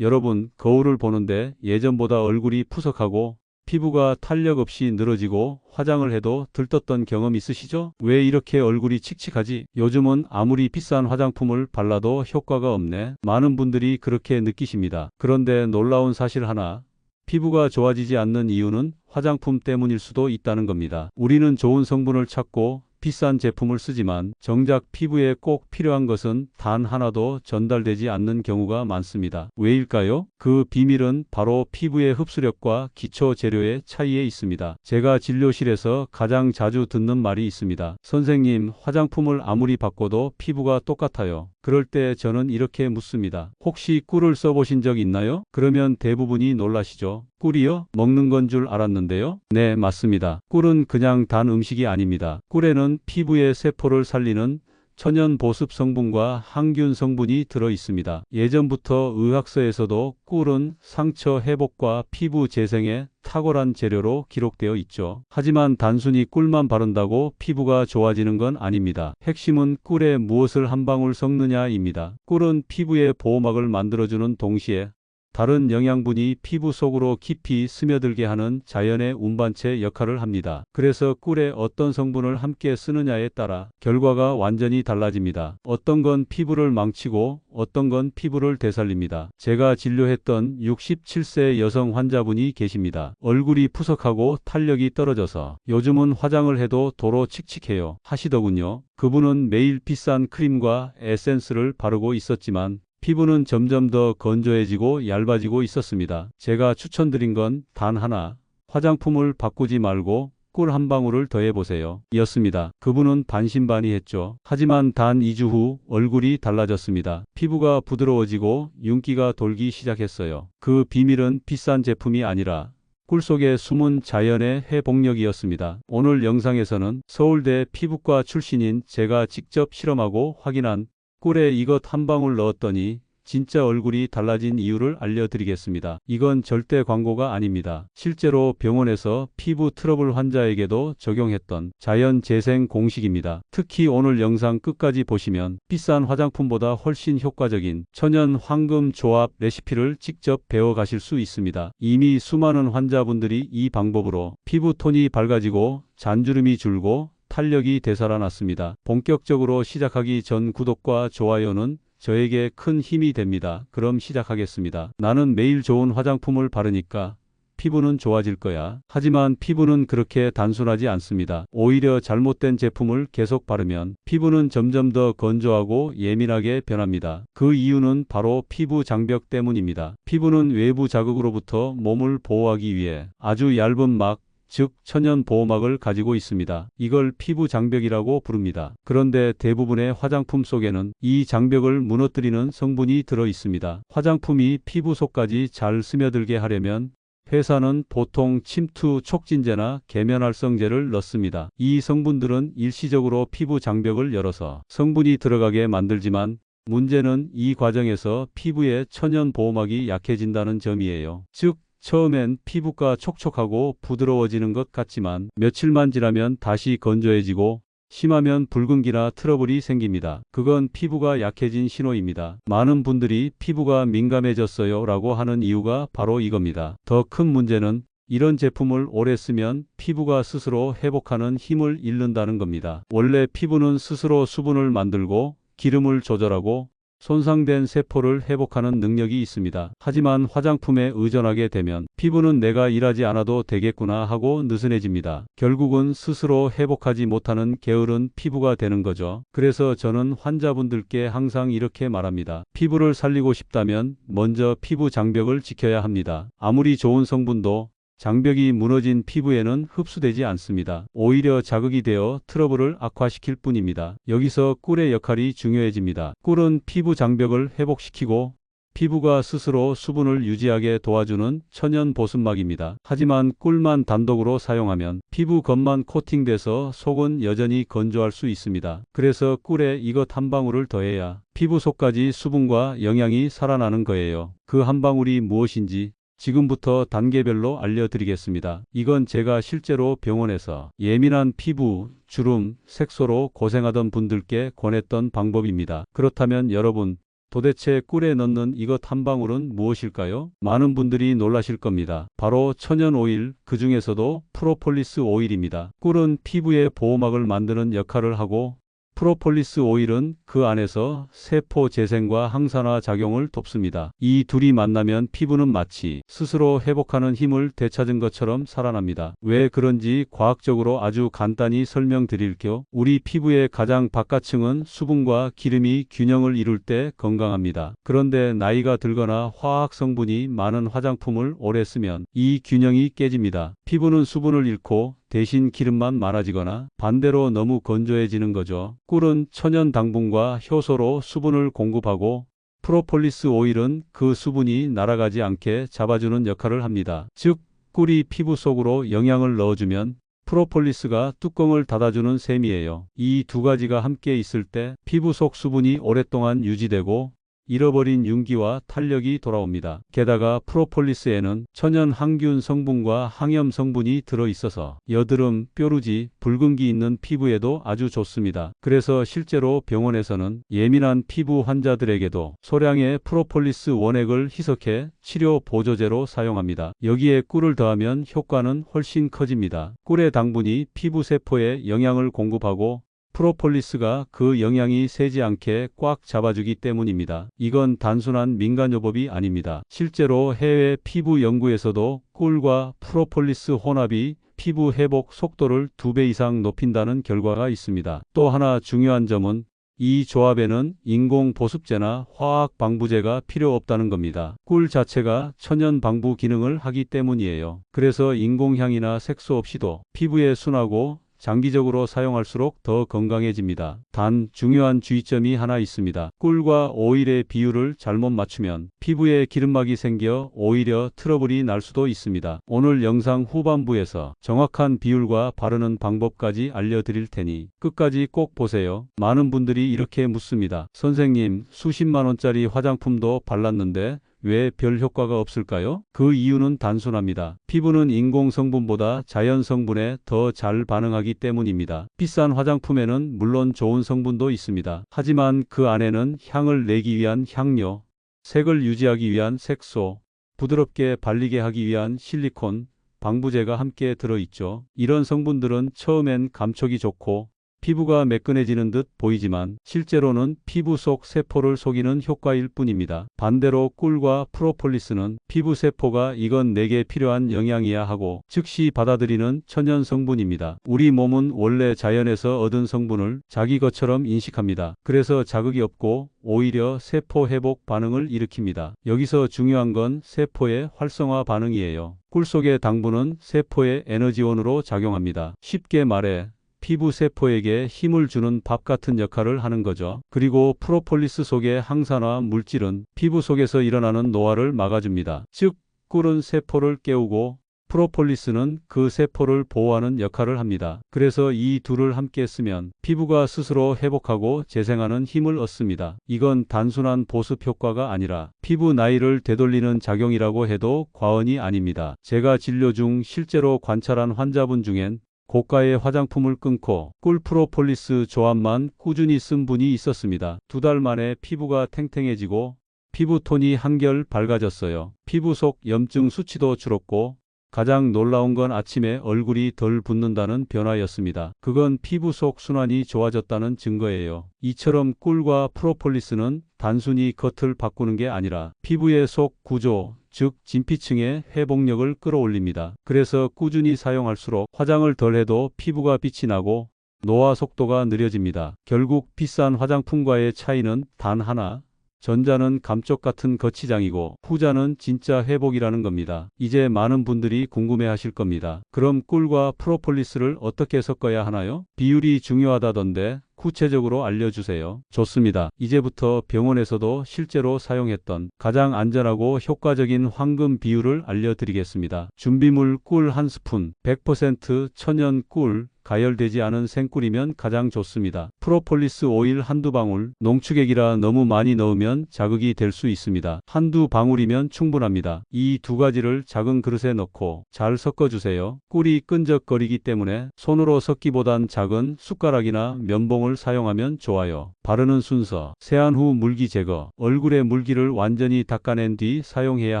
여러분, 거울을 보는데 예전보다 얼굴이 푸석하고 피부가 탄력 없이 늘어지고 화장을 해도 들떴던 경험 있으시죠? 왜 이렇게 얼굴이 칙칙하지? 요즘은 아무리 비싼 화장품을 발라도 효과가 없네. 많은 분들이 그렇게 느끼십니다. 그런데 놀라운 사실 하나. 피부가 좋아지지 않는 이유는 화장품 때문일 수도 있다는 겁니다. 우리는 좋은 성분을 찾고 비싼 제품을 쓰지만 정작 피부에 꼭 필요한 것은 단 하나도 전달되지 않는 경우가 많습니다. 왜일까요? 그 비밀은 바로 피부의 흡수력과 기초 재료의 차이에 있습니다. 제가 진료실에서 가장 자주 듣는 말이 있습니다. 선생님, 화장품을 아무리 바꿔도 피부가 똑같아요. 그럴 때 저는 이렇게 묻습니다. 혹시 꿀을 써보신 적 있나요? 그러면 대부분이 놀라시죠. 꿀이요? 먹는 건 줄 알았는데요? 네, 맞습니다. 꿀은 그냥 단 음식이 아닙니다. 꿀에는 피부의 세포를 살리는 천연 보습 성분과 항균 성분이 들어 있습니다. 예전부터 의학서에서도 꿀은 상처 회복과 피부 재생에 탁월한 재료로 기록되어 있죠. 하지만 단순히 꿀만 바른다고 피부가 좋아지는 건 아닙니다. 핵심은 꿀에 무엇을 한 방울 섞느냐입니다. 꿀은 피부의 보호막을 만들어주는 동시에 다른 영양분이 피부 속으로 깊이 스며들게 하는 자연의 운반체 역할을 합니다. 그래서 꿀에 어떤 성분을 함께 쓰느냐에 따라 결과가 완전히 달라집니다. 어떤 건 피부를 망치고 어떤 건 피부를 되살립니다. 제가 진료했던 67세 여성 환자분이 계십니다. 얼굴이 푸석하고 탄력이 떨어져서 요즘은 화장을 해도 도로 칙칙해요 하시더군요. 그분은 매일 비싼 크림과 에센스를 바르고 있었지만 피부는 점점 더 건조해지고 얇아지고 있었습니다. 제가 추천드린 건 단 하나. 화장품을 바꾸지 말고 꿀 한 방울을 더해보세요. 이었습니다. 그분은 반신반의했죠. 하지만 단 2주 후 얼굴이 달라졌습니다. 피부가 부드러워지고 윤기가 돌기 시작했어요. 그 비밀은 비싼 제품이 아니라 꿀 속에 숨은 자연의 회복력이었습니다. 오늘 영상에서는 서울대 피부과 출신인 제가 직접 실험하고 확인한 꿀에 이것 한 방울 넣었더니 진짜 얼굴이 달라진 이유를 알려드리겠습니다. 이건 절대 광고가 아닙니다. 실제로 병원에서 피부 트러블 환자에게도 적용했던 자연 재생 공식입니다. 특히 오늘 영상 끝까지 보시면 비싼 화장품보다 훨씬 효과적인 천연 황금 조합 레시피를 직접 배워 가실 수 있습니다. 이미 수많은 환자분들이 이 방법으로 피부 톤이 밝아지고 잔주름이 줄고 탄력이 되살아났습니다. 본격적으로 시작하기 전 구독과 좋아요는 저에게 큰 힘이 됩니다. 그럼 시작하겠습니다. 나는 매일 좋은 화장품을 바르니까 피부는 좋아질 거야. 하지만 피부는 그렇게 단순하지 않습니다. 오히려 잘못된 제품을 계속 바르면 피부는 점점 더 건조하고 예민하게 변합니다. 그 이유는 바로 피부 장벽 때문입니다. 피부는 외부 자극으로부터 몸을 보호하기 위해 아주 얇은 막, 즉 천연 보호막을 가지고 있습니다. 이걸 피부 장벽이라고 부릅니다. 그런데 대부분의 화장품 속에는 이 장벽을 무너뜨리는 성분이 들어 있습니다. 화장품이 피부 속까지 잘 스며들게 하려면 회사는 보통 침투 촉진제나 계면활성제를 넣습니다. 이 성분들은 일시적으로 피부 장벽을 열어서 성분이 들어가게 만들지만 문제는 이 과정에서 피부의 천연 보호막이 약해진다는 점이에요. 즉 처음엔 피부가 촉촉하고 부드러워지는 것 같지만 며칠만 지나면 다시 건조해지고 심하면 붉은기나 트러블이 생깁니다. 그건 피부가 약해진 신호입니다. 많은 분들이 피부가 민감해졌어요 라고 하는 이유가 바로 이겁니다. 더 큰 문제는 이런 제품을 오래 쓰면 피부가 스스로 회복하는 힘을 잃는다는 겁니다. 원래 피부는 스스로 수분을 만들고 기름을 조절하고 손상된 세포를 회복하는 능력이 있습니다. 하지만 화장품에 의존하게 되면 피부는 내가 일하지 않아도 되겠구나 하고 느슨해집니다. 결국은 스스로 회복하지 못하는 게으른 피부가 되는 거죠. 그래서 저는 환자분들께 항상 이렇게 말합니다. 피부를 살리고 싶다면 먼저 피부 장벽을 지켜야 합니다. 아무리 좋은 성분도 장벽이 무너진 피부에는 흡수되지 않습니다. 오히려 자극이 되어 트러블을 악화시킬 뿐입니다. 여기서 꿀의 역할이 중요해집니다. 꿀은 피부 장벽을 회복시키고 피부가 스스로 수분을 유지하게 도와주는 천연 보습막입니다. 하지만 꿀만 단독으로 사용하면 피부 겉만 코팅돼서 속은 여전히 건조할 수 있습니다. 그래서 꿀에 이것 한 방울을 더해야 피부 속까지 수분과 영양이 살아나는 거예요. 그 한 방울이 무엇인지 지금부터 단계별로 알려드리겠습니다. 이건 제가 실제로 병원에서 예민한 피부, 주름, 색소로 고생하던 분들께 권했던 방법입니다. 그렇다면 여러분, 도대체 꿀에 넣는 이것 한 방울은 무엇일까요? 많은 분들이 놀라실 겁니다. 바로 천연 오일, 그 중에서도 프로폴리스 오일입니다. 꿀은 피부의 보호막을 만드는 역할을 하고 프로폴리스 오일은 그 안에서 세포 재생과 항산화 작용을 돕습니다. 이 둘이 만나면 피부는 마치 스스로 회복하는 힘을 되찾은 것처럼 살아납니다. 왜 그런지 과학적으로 아주 간단히 설명드릴게요. 우리 피부의 가장 바깥층은 수분과 기름이 균형을 이룰 때 건강합니다. 그런데 나이가 들거나 화학 성분이 많은 화장품을 오래 쓰면 이 균형이 깨집니다. 피부는 수분을 잃고 대신 기름만 많아지거나 반대로 너무 건조해지는 거죠. 꿀은 천연 당분과 효소로 수분을 공급하고 프로폴리스 오일은 그 수분이 날아가지 않게 잡아주는 역할을 합니다. 즉, 꿀이 피부 속으로 영양을 넣어주면 프로폴리스가 뚜껑을 닫아주는 셈이에요. 이 두 가지가 함께 있을 때 피부 속 수분이 오랫동안 유지되고 잃어버린 윤기와 탄력이 돌아옵니다. 게다가 프로폴리스에는 천연 항균 성분과 항염 성분이 들어 있어서 여드름, 뾰루지, 붉은기 있는 피부에도 아주 좋습니다. 그래서 실제로 병원에서는 예민한 피부 환자들에게도 소량의 프로폴리스 원액을 희석해 치료 보조제로 사용합니다. 여기에 꿀을 더하면 효과는 훨씬 커집니다. 꿀의 당분이 피부 세포에 영양을 공급하고 프로폴리스가 그 영향이 세지 않게 꽉 잡아주기 때문입니다. 이건 단순한 민간요법이 아닙니다. 실제로 해외 피부 연구에서도 꿀과 프로폴리스 혼합이 피부 회복 속도를 두배 이상 높인다는 결과가 있습니다. 또 하나 중요한 점은 이 조합에는 인공 보습제나 화학 방부제가 필요 없다는 겁니다. 꿀 자체가 천연 방부 기능을 하기 때문이에요. 그래서 인공향이나 색소 없이도 피부에 순하고 장기적으로 사용할수록 더 건강해집니다. 단 중요한 주의점이 하나 있습니다. 꿀과 오일의 비율을 잘못 맞추면 피부에 기름막이 생겨 오히려 트러블이 날 수도 있습니다. 오늘 영상 후반부에서 정확한 비율과 바르는 방법까지 알려드릴 테니 끝까지 꼭 보세요. 많은 분들이 이렇게 묻습니다. 선생님, 수십만 원짜리 화장품도 발랐는데 왜 별 효과가 없을까요? 그 이유는 단순합니다. 피부는 인공 성분보다 자연 성분에 더 잘 반응하기 때문입니다. 비싼 화장품에는 물론 좋은 성분도 있습니다. 하지만 그 안에는 향을 내기 위한 향료, 색을 유지하기 위한 색소, 부드럽게 발리게 하기 위한 실리콘, 방부제가 함께 들어있죠. 이런 성분들은 처음엔 감촉이 좋고 피부가 매끈해지는 듯 보이지만 실제로는 피부 속 세포를 속이는 효과일 뿐입니다. 반대로 꿀과 프로폴리스는 피부 세포가 이건 내게 필요한 영양이야 하고 즉시 받아들이는 천연 성분입니다. 우리 몸은 원래 자연에서 얻은 성분을 자기 것처럼 인식합니다. 그래서 자극이 없고 오히려 세포 회복 반응을 일으킵니다. 여기서 중요한 건 세포의 활성화 반응이에요. 꿀 속의 당분은 세포의 에너지원으로 작용합니다. 쉽게 말해 피부 세포에게 힘을 주는 밥 같은 역할을 하는 거죠. 그리고 프로폴리스 속의 항산화 물질은 피부 속에서 일어나는 노화를 막아줍니다. 즉, 꿀은 세포를 깨우고 프로폴리스는 그 세포를 보호하는 역할을 합니다. 그래서 이 둘을 함께 쓰면 피부가 스스로 회복하고 재생하는 힘을 얻습니다. 이건 단순한 보습 효과가 아니라 피부 나이를 되돌리는 작용이라고 해도 과언이 아닙니다. 제가 진료 중 실제로 관찰한 환자분 중엔 고가의 화장품을 끊고 꿀 프로폴리스 조합만 꾸준히 쓴 분이 있었습니다. 두 달 만에 피부가 탱탱해지고 피부톤이 한결 밝아졌어요. 피부 속 염증 수치도 줄었고 가장 놀라운 건 아침에 얼굴이 덜 붓는다는 변화였습니다. 그건 피부 속 순환이 좋아졌다는 증거예요. 이처럼 꿀과 프로폴리스는 단순히 겉을 바꾸는 게 아니라 피부의 속 구조, 즉 진피층의 회복력을 끌어올립니다. 그래서 꾸준히 사용할수록 화장을 덜 해도 피부가 빛이 나고 노화 속도가 느려집니다. 결국 비싼 화장품과의 차이는 단 하나, 전자는 감쪽 같은 거치장이고 후자는 진짜 회복이라는 겁니다. 이제 많은 분들이 궁금해 하실 겁니다. 그럼 꿀과 프로폴리스를 어떻게 섞어야 하나요? 비율이 중요하다던데 구체적으로 알려주세요. 좋습니다. 이제부터 병원에서도 실제로 사용했던 가장 안전하고 효과적인 황금 비율을 알려드리겠습니다. 준비물 꿀 한 스푼, 100% 천연 꿀, 가열되지 않은 생꿀이면 가장 좋습니다. 프로폴리스 오일 한두 방울, 농축액이라 너무 많이 넣으면 자극이 될 수 있습니다. 한두 방울이면 충분합니다. 이 두 가지를 작은 그릇에 넣고 잘 섞어주세요. 꿀이 끈적거리기 때문에 손으로 섞기보단 작은 숟가락이나 면봉을 제품을 사용하면 좋아요. 바르는 순서, 세안 후 물기 제거, 얼굴의 물기를 완전히 닦아낸 뒤 사용해야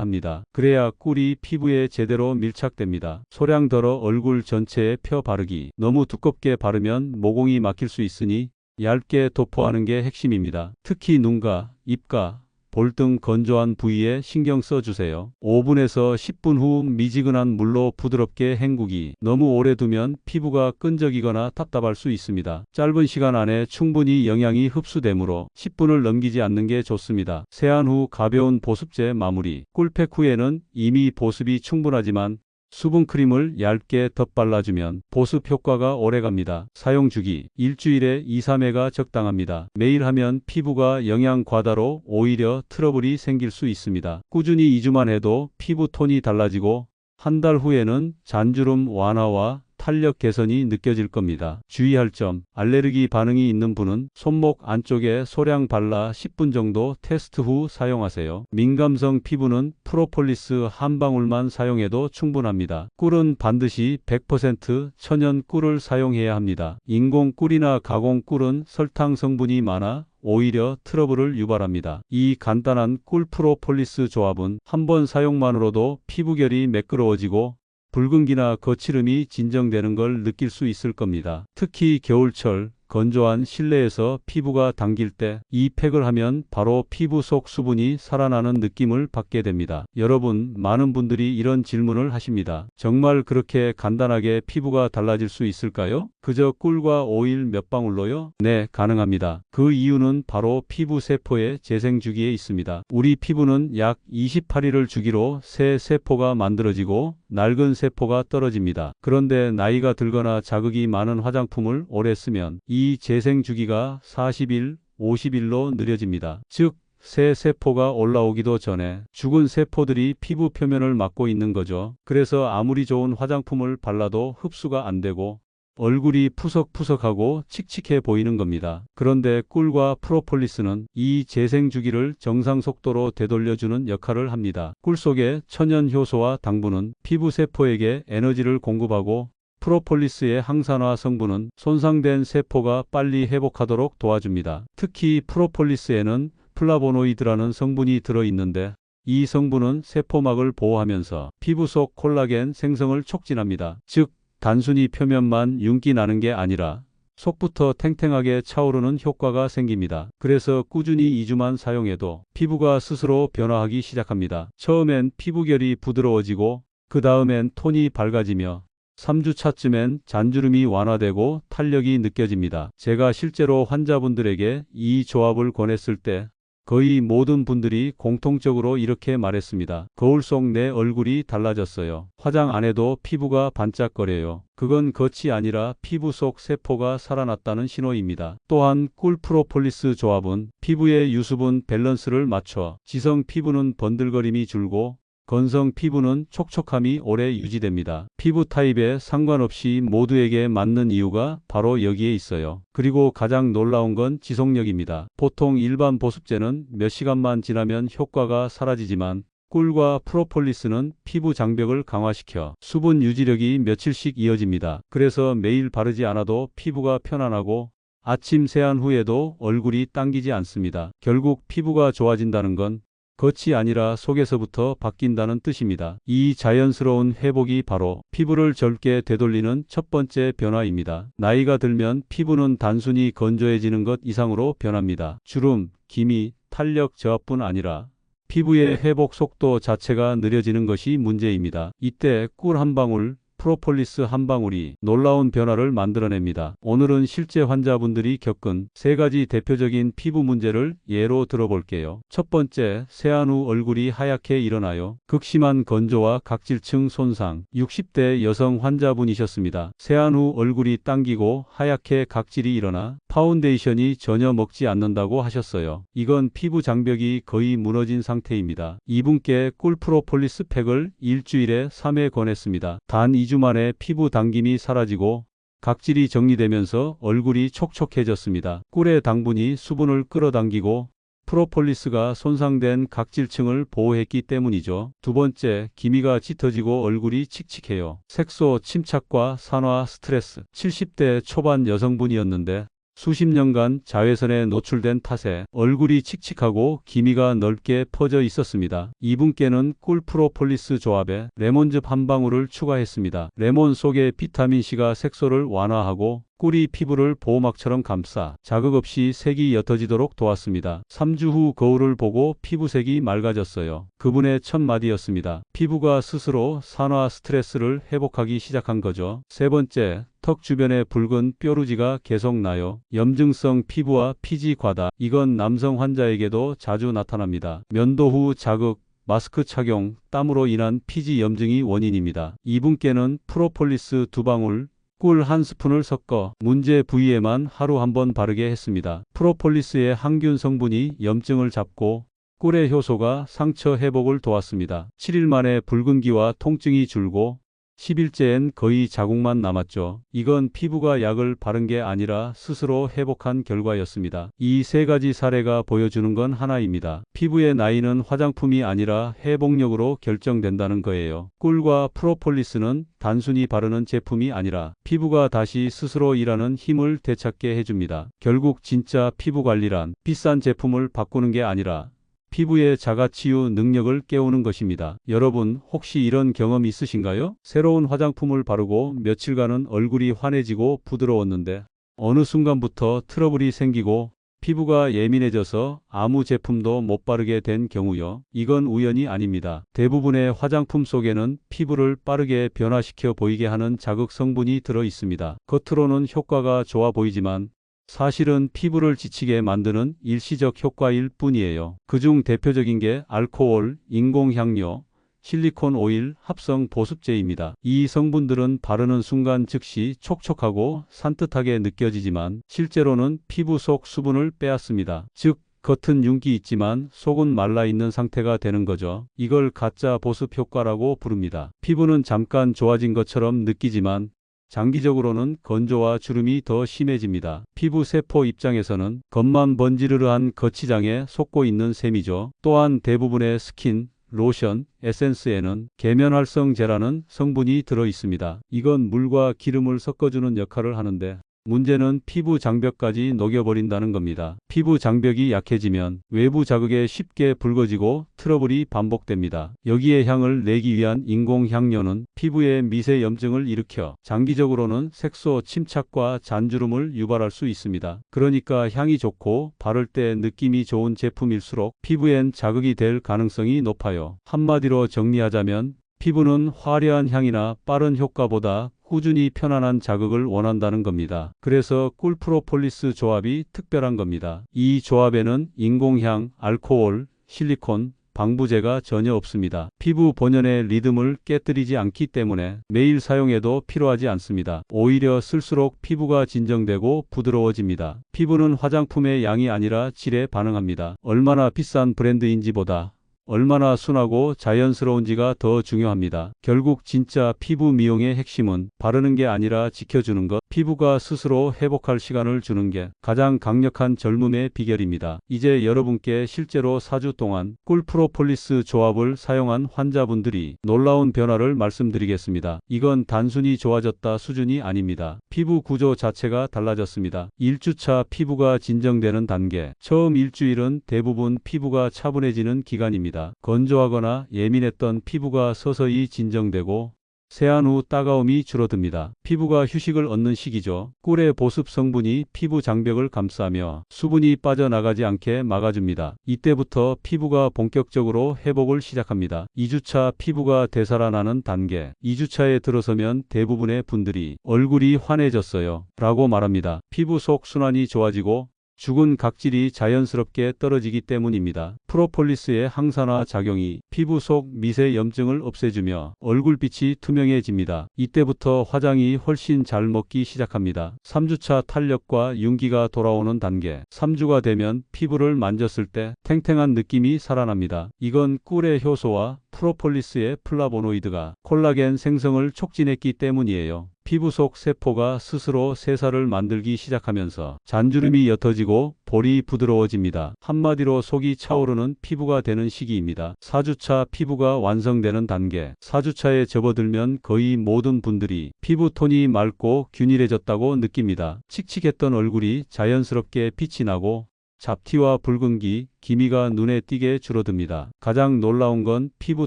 합니다. 그래야 꿀이 피부에 제대로 밀착됩니다. 소량 덜어 얼굴 전체에 펴 바르기. 너무 두껍게 바르면 모공이 막힐 수 있으니 얇게 도포하는 게 핵심입니다. 특히 눈가, 입가, 볼 등 건조한 부위에 신경 써 주세요. 5분에서 10분 후 미지근한 물로 부드럽게 헹구기. 너무 오래 두면 피부가 끈적이거나 답답할 수 있습니다. 짧은 시간 안에 충분히 영양이 흡수되므로 10분을 넘기지 않는 게 좋습니다. 세안 후 가벼운 보습제 마무리. 꿀팩 후에는 이미 보습이 충분하지만 수분 크림을 얇게 덧발라주면 보습 효과가 오래갑니다. 사용 주기 일주일에 2, 3회가 적당합니다. 매일 하면 피부가 영양 과다로 오히려 트러블이 생길 수 있습니다. 꾸준히 2주만 해도 피부 톤이 달라지고 한 달 후에는 잔주름 완화와 탄력 개선이 느껴질 겁니다. 주의할 점, 알레르기 반응이 있는 분은 손목 안쪽에 소량 발라 10분 정도 테스트 후 사용하세요. 민감성 피부는 프로폴리스 한 방울만 사용해도 충분합니다. 꿀은 반드시 100% 천연 꿀을 사용해야 합니다. 인공 꿀이나 가공 꿀은 설탕 성분이 많아 오히려 트러블을 유발합니다. 이 간단한 꿀 프로폴리스 조합은 한 번 사용만으로도 피부결이 매끄러워지고 붉은기나 거칠음이 진정되는 걸 느낄 수 있을 겁니다. 특히 겨울철 건조한 실내에서 피부가 당길 때 이 팩을 하면 바로 피부 속 수분이 살아나는 느낌을 받게 됩니다. 여러분, 많은 분들이 이런 질문을 하십니다. 정말 그렇게 간단하게 피부가 달라질 수 있을까요? 그저 꿀과 오일 몇 방울로요? 네, 가능합니다. 그 이유는 바로 피부 세포의 재생 주기에 있습니다. 우리 피부는 약 28일을 주기로 새 세포가 만들어지고 낡은 세포가 떨어집니다. 그런데 나이가 들거나 자극이 많은 화장품을 오래 쓰면 이 재생 주기가 40일, 50일로 느려집니다. 즉, 새 세포가 올라오기도 전에 죽은 세포들이 피부 표면을 막고 있는 거죠. 그래서 아무리 좋은 화장품을 발라도 흡수가 안 되고 얼굴이 푸석푸석하고 칙칙해 보이는 겁니다. 그런데 꿀과 프로폴리스는 이 재생 주기를 정상 속도로 되돌려주는 역할을 합니다. 꿀 속의 천연 효소와 당분은 피부 세포에게 에너지를 공급하고 프로폴리스의 항산화 성분은 손상된 세포가 빨리 회복하도록 도와줍니다. 특히 프로폴리스에는 플라보노이드라는 성분이 들어있는데 이 성분은 세포막을 보호하면서 피부 속 콜라겐 생성을 촉진합니다. 즉, 단순히 표면만 윤기 나는 게 아니라 속부터 탱탱하게 차오르는 효과가 생깁니다. 그래서 꾸준히 2주만 사용해도 피부가 스스로 변화하기 시작합니다. 처음엔 피부결이 부드러워지고 그 다음엔 톤이 밝아지며 3주 차쯤엔 잔주름이 완화되고 탄력이 느껴집니다. 제가 실제로 환자분들에게 이 조합을 권했을 때 거의 모든 분들이 공통적으로 이렇게 말했습니다. 거울 속 내 얼굴이 달라졌어요. 화장 안 해도 피부가 반짝거려요. 그건 겉이 아니라 피부 속 세포가 살아났다는 신호입니다. 또한 꿀 프로폴리스 조합은 피부의 유수분 밸런스를 맞춰 지성 피부는 번들거림이 줄고 건성 피부는 촉촉함이 오래 유지됩니다. 피부 타입에 상관없이 모두에게 맞는 이유가 바로 여기에 있어요. 그리고 가장 놀라운 건 지속력입니다. 보통 일반 보습제는 몇 시간만 지나면 효과가 사라지지만 꿀과 프로폴리스는 피부 장벽을 강화시켜 수분 유지력이 며칠씩 이어집니다. 그래서 매일 바르지 않아도 피부가 편안하고 아침 세안 후에도 얼굴이 당기지 않습니다. 결국 피부가 좋아진다는 건 겉이 아니라 속에서부터 바뀐다는 뜻입니다. 이 자연스러운 회복이 바로 피부를 젊게 되돌리는 첫 번째 변화입니다. 나이가 들면 피부는 단순히 건조해지는 것 이상으로 변합니다. 주름, 기미, 탄력 저하뿐 아니라 피부의 회복 속도 자체가 느려지는 것이 문제입니다. 이때 꿀 한 방울, 프로폴리스 한 방울이 놀라운 변화를 만들어냅니다. 오늘은 실제 환자분들이 겪은 세 가지 대표적인 피부 문제를 예로 들어볼게요. 첫 번째, 세안 후 얼굴이 하얗게 일어나요. 극심한 건조와 각질층 손상. 60대 여성 환자분이셨습니다. 세안 후 얼굴이 당기고 하얗게 각질이 일어나 파운데이션이 전혀 먹지 않는다고 하셨어요. 이건 피부 장벽이 거의 무너진 상태입니다. 이분께 꿀 프로폴리스 팩을 일주일에 3회 권했습니다. 단2 주 만에 피부 당김이 사라지고 각질이 정리되면서 얼굴이 촉촉해졌습니다. 꿀의 당분이 수분을 끌어당기고 프로폴리스가 손상된 각질층을 보호했기 때문이죠. 두 번째, 기미가 짙어지고 얼굴이 칙칙해요. 색소 침착과 산화 스트레스. 70대 초반 여성분이었는데 수십 년간 자외선에 노출된 탓에 얼굴이 칙칙하고 기미가 넓게 퍼져 있었습니다. 이분께는 꿀프로폴리스 조합에 레몬즙 한 방울을 추가했습니다. 레몬 속의 비타민C가 색소를 완화하고 꿀이 피부를 보호막처럼 감싸 자극 없이 색이 옅어지도록 도왔습니다. 3주 후 거울을 보고 피부색이 맑아졌어요. 그분의 첫 마디였습니다. 피부가 스스로 산화 스트레스를 회복하기 시작한 거죠. 세 번째, 턱 주변에 붉은 뾰루지가 계속 나요. 염증성 피부와 피지 과다. 이건 남성 환자에게도 자주 나타납니다. 면도 후 자극, 마스크 착용, 땀으로 인한 피지 염증이 원인입니다. 이분께는 프로폴리스 두 방울, 꿀 한 스푼을 섞어 문제 부위에만 하루 한 번 바르게 했습니다. 프로폴리스의 항균 성분이 염증을 잡고 꿀의 효소가 상처 회복을 도왔습니다. 7일 만에 붉은기와 통증이 줄고 10일째엔 거의 자국만 남았죠. 이건 피부가 약을 바른 게 아니라 스스로 회복한 결과였습니다. 이 세 가지 사례가 보여주는 건 하나입니다. 피부의 나이는 화장품이 아니라 회복력으로 결정된다는 거예요. 꿀과 프로폴리스는 단순히 바르는 제품이 아니라 피부가 다시 스스로 일하는 힘을 되찾게 해줍니다. 결국 진짜 피부 관리란 비싼 제품을 바꾸는 게 아니라 피부의 자가치유 능력을 깨우는 것입니다. 여러분 혹시 이런 경험 있으신가요? 새로운 화장품을 바르고 며칠간은 얼굴이 환해지고 부드러웠는데 어느 순간부터 트러블이 생기고 피부가 예민해져서 아무 제품도 못 바르게 된 경우요. 이건 우연이 아닙니다. 대부분의 화장품 속에는 피부를 빠르게 변화시켜 보이게 하는 자극 성분이 들어 있습니다. 겉으로는 효과가 좋아 보이지만 사실은 피부를 지치게 만드는 일시적 효과일 뿐이에요. 그중 대표적인 게 알코올, 인공향료, 실리콘 오일 합성 보습제입니다. 이 성분들은 바르는 순간 즉시 촉촉하고 산뜻하게 느껴지지만 실제로는 피부 속 수분을 빼앗습니다. 즉 겉은 윤기 있지만 속은 말라 있는 상태가 되는 거죠. 이걸 가짜 보습 효과라고 부릅니다. 피부는 잠깐 좋아진 것처럼 느끼지만 장기적으로는 건조와 주름이 더 심해집니다. 피부 세포 입장에서는 겉만 번지르르한 거치장에 속고 있는 셈이죠. 또한 대부분의 스킨, 로션, 에센스에는 계면활성제라는 성분이 들어 있습니다. 이건 물과 기름을 섞어주는 역할을 하는데 문제는 피부 장벽까지 녹여버린다는 겁니다. 피부 장벽이 약해지면 외부 자극에 쉽게 붉어지고 트러블이 반복됩니다. 여기에 향을 내기 위한 인공 향료는 피부에 미세 염증을 일으켜 장기적으로는 색소 침착과 잔주름을 유발할 수 있습니다. 그러니까 향이 좋고 바를 때 느낌이 좋은 제품일수록 피부엔 자극이 될 가능성이 높아요. 한마디로 정리하자면 피부는 화려한 향이나 빠른 효과보다 꾸준히 편안한 자극을 원한다는 겁니다. 그래서 꿀프로폴리스 조합이 특별한 겁니다. 이 조합에는 인공향, 알코올, 실리콘, 방부제가 전혀 없습니다. 피부 본연의 리듬을 깨뜨리지 않기 때문에 매일 사용해도 필요하지 않습니다. 오히려 쓸수록 피부가 진정되고 부드러워집니다. 피부는 화장품의 양이 아니라 질에 반응합니다. 얼마나 비싼 브랜드인지보다 얼마나 순하고 자연스러운지가 더 중요합니다. 결국 진짜 피부 미용의 핵심은 바르는 게 아니라 지켜주는 것, 피부가 스스로 회복할 시간을 주는 게 가장 강력한 젊음의 비결입니다. 이제 여러분께 실제로 4주 동안 꿀프로폴리스 조합을 사용한 환자분들이 놀라운 변화를 말씀드리겠습니다. 이건 단순히 좋아졌다 수준이 아닙니다. 피부 구조 자체가 달라졌습니다. 1주차 피부가 진정되는 단계. 처음 일주일은 대부분 피부가 차분해지는 기간입니다. 건조하거나 예민했던 피부가 서서히 진정되고 세안 후 따가움이 줄어듭니다. 피부가 휴식을 얻는 시기죠. 꿀의 보습 성분이 피부 장벽을 감싸며 수분이 빠져나가지 않게 막아줍니다. 이때부터 피부가 본격적으로 회복을 시작합니다. 2주차 피부가 되살아나는 단계. 2주차에 들어서면 대부분의 분들이 얼굴이 환해졌어요. 라고 말합니다. 피부 속 순환이 좋아지고 죽은 각질이 자연스럽게 떨어지기 때문입니다. 프로폴리스의 항산화 작용이 피부 속 미세 염증을 없애주며 얼굴빛이 투명해집니다. 이때부터 화장이 훨씬 잘 먹기 시작합니다. 3주차 탄력과 윤기가 돌아오는 단계. 3주가 되면 피부를 만졌을 때 탱탱한 느낌이 살아납니다. 이건 꿀의 효소와 프로폴리스의 플라보노이드가 콜라겐 생성을 촉진했기 때문이에요. 피부 속 세포가 스스로 새살을 만들기 시작하면서 잔주름이 옅어지고 볼이 부드러워집니다. 한마디로 속이 차오르는 피부가 되는 시기입니다. 4주차 피부가 완성되는 단계. 4주차에 접어들면 거의 모든 분들이 피부 톤이 맑고 균일해졌다고 느낍니다. 칙칙했던 얼굴이 자연스럽게 빛이 나고 잡티와 붉은기, 기미가 눈에 띄게 줄어듭니다. 가장 놀라운 건 피부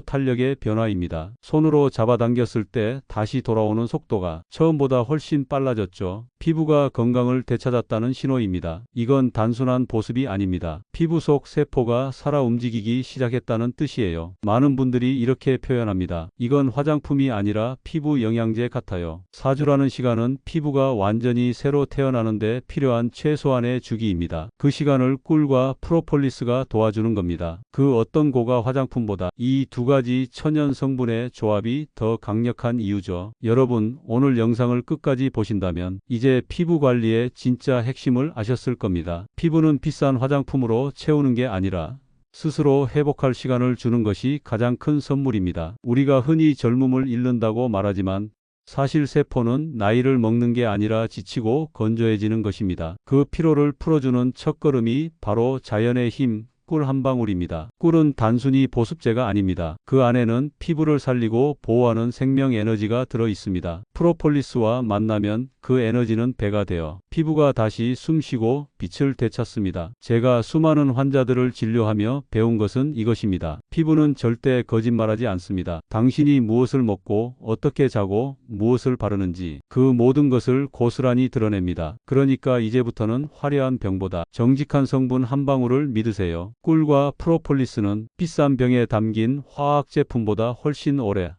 탄력의 변화입니다. 손으로 잡아당겼을 때 다시 돌아오는 속도가 처음보다 훨씬 빨라졌죠. 피부가 건강을 되찾았다는 신호입니다. 이건 단순한 보습이 아닙니다. 피부 속 세포가 살아 움직이기 시작했다는 뜻이에요. 많은 분들이 이렇게 표현합니다. 이건 화장품이 아니라 피부 영양제 같아요. 4주라는 시간은 피부가 완전히 새로 태어나는데 필요한 최소한의 주기입니다. 그 시간을 꿀과 프로폴리 스가 도와주는 겁니다. 그 어떤 고가 화장품보다 이 두 가지 천연 성분의 조합이 더 강력한 이유죠. 여러분, 오늘 영상을 끝까지 보신다면 이제 피부 관리의 진짜 핵심을 아셨을 겁니다. 피부는 비싼 화장품으로 채우는 게 아니라 스스로 회복할 시간을 주는 것이 가장 큰 선물입니다. 우리가 흔히 젊음을 잃는다고 말하지만 사실 세포는 나이를 먹는 게 아니라 지치고 건조해지는 것입니다. 그 피로를 풀어주는 첫걸음이 바로 자연의 힘, 꿀 한 방울입니다. 꿀은 단순히 보습제가 아닙니다. 그 안에는 피부를 살리고 보호하는 생명 에너지가 들어 있습니다. 프로폴리스와 만나면 그 에너지는 배가 되어 피부가 다시 숨쉬고 빛을 되찾습니다. 제가 수많은 환자들을 진료하며 배운 것은 이것입니다. 피부는 절대 거짓말하지 않습니다. 당신이 무엇을 먹고 어떻게 자고 무엇을 바르는지 그 모든 것을 고스란히 드러냅니다. 그러니까 이제부터는 화려한 병보다 정직한 성분 한 방울을 믿으세요. 꿀과 프로폴리스는 비싼 병에 담긴 화학 제품보다 훨씬 오래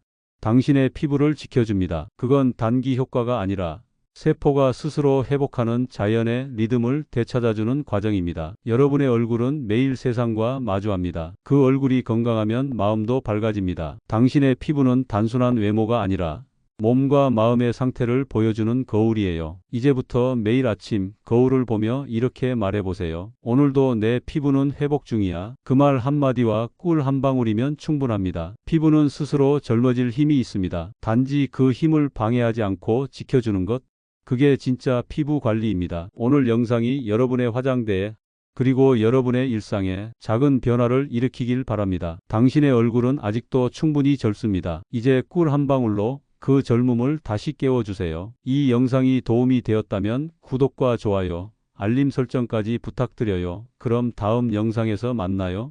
당신의 피부를 지켜줍니다. 그건 단기 효과가 아니라 세포가 스스로 회복하는 자연의 리듬을 되찾아주는 과정입니다. 여러분의 얼굴은 매일 세상과 마주합니다. 그 얼굴이 건강하면 마음도 밝아집니다. 당신의 피부는 단순한 외모가 아니라 몸과 마음의 상태를 보여주는 거울이에요. 이제부터 매일 아침 거울을 보며 이렇게 말해보세요. 오늘도 내 피부는 회복 중이야. 그 말 한마디와 꿀 한 방울이면 충분합니다. 피부는 스스로 젊어질 힘이 있습니다. 단지 그 힘을 방해하지 않고 지켜주는 것. 그게 진짜 피부 관리입니다. 오늘 영상이 여러분의 화장대에 그리고 여러분의 일상에 작은 변화를 일으키길 바랍니다. 당신의 얼굴은 아직도 충분히 젊습니다. 이제 꿀 한 방울로 그 젊음을 다시 깨워주세요. 이 영상이 도움이 되었다면 구독과 좋아요, 알림 설정까지 부탁드려요. 그럼 다음 영상에서 만나요.